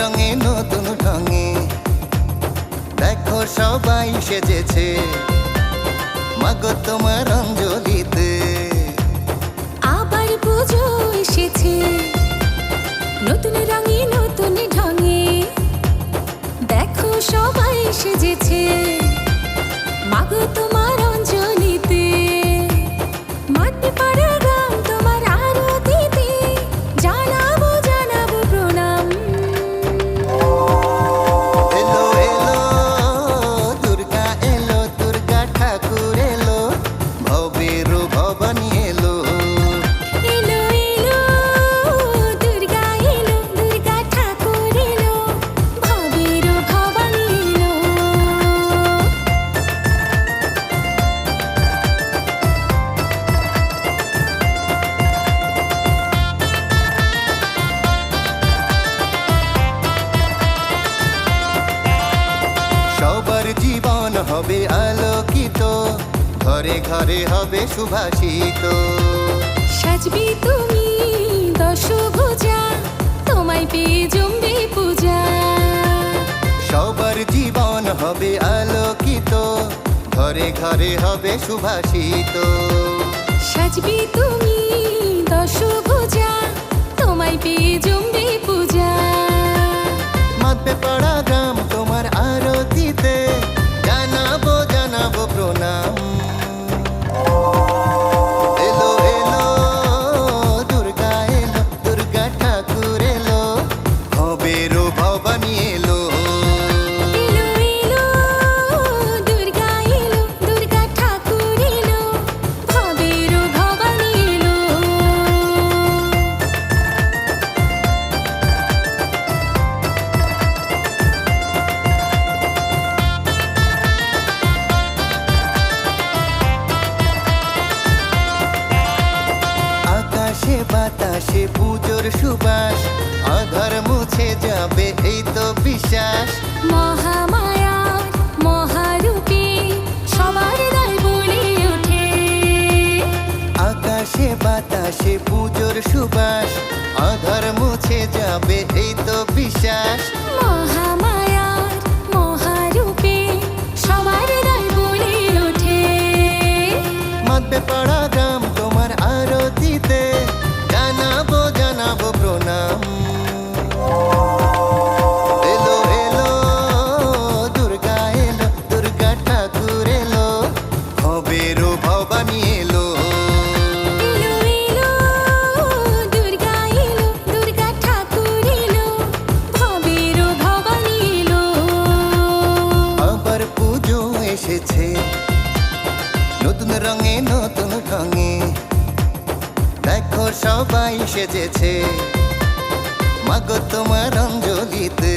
রঙে নতুন ঢঙে দেখো সবাই সেজেছে। মাগো তোমার অঞ্জলিতে। আবার পুজো এসেছে। নতুন রঙে, নতুন ঢঙে। দেখো সবাই সেজেছে। মাগো তোমার হবে আলোকিত। ঘরে ঘরে হবে সুভাষিত। সাজবি তুমি দশভুজা তোমায় পেয়ে জমবে পূজা। সবার জীবন হবে আলোকিত। ঘরে ঘরে হবে সুভাষিত। সাজবি তুমি দশভুজা তোমায় পেয়ে জমবে পূজা। মাপে পড়া গ্রাম তোমার আরতিতে। আকাশে বাতাসে পুজোর সুবাস আধার মুছে যাবে এই তো বিশ্বাস। মহামায়া মহারূপী সবার দায় বলে ওঠে। আকাশে বাতাসে পুজোর সুবাস আধার মুছে যাবে এলো। ভবানী এলো পুজো এসেছে নতুন রঙে নতুন ঢঙে। দেখো সবাই সেজেছে মাগো তোমার অঞ্জলিতে।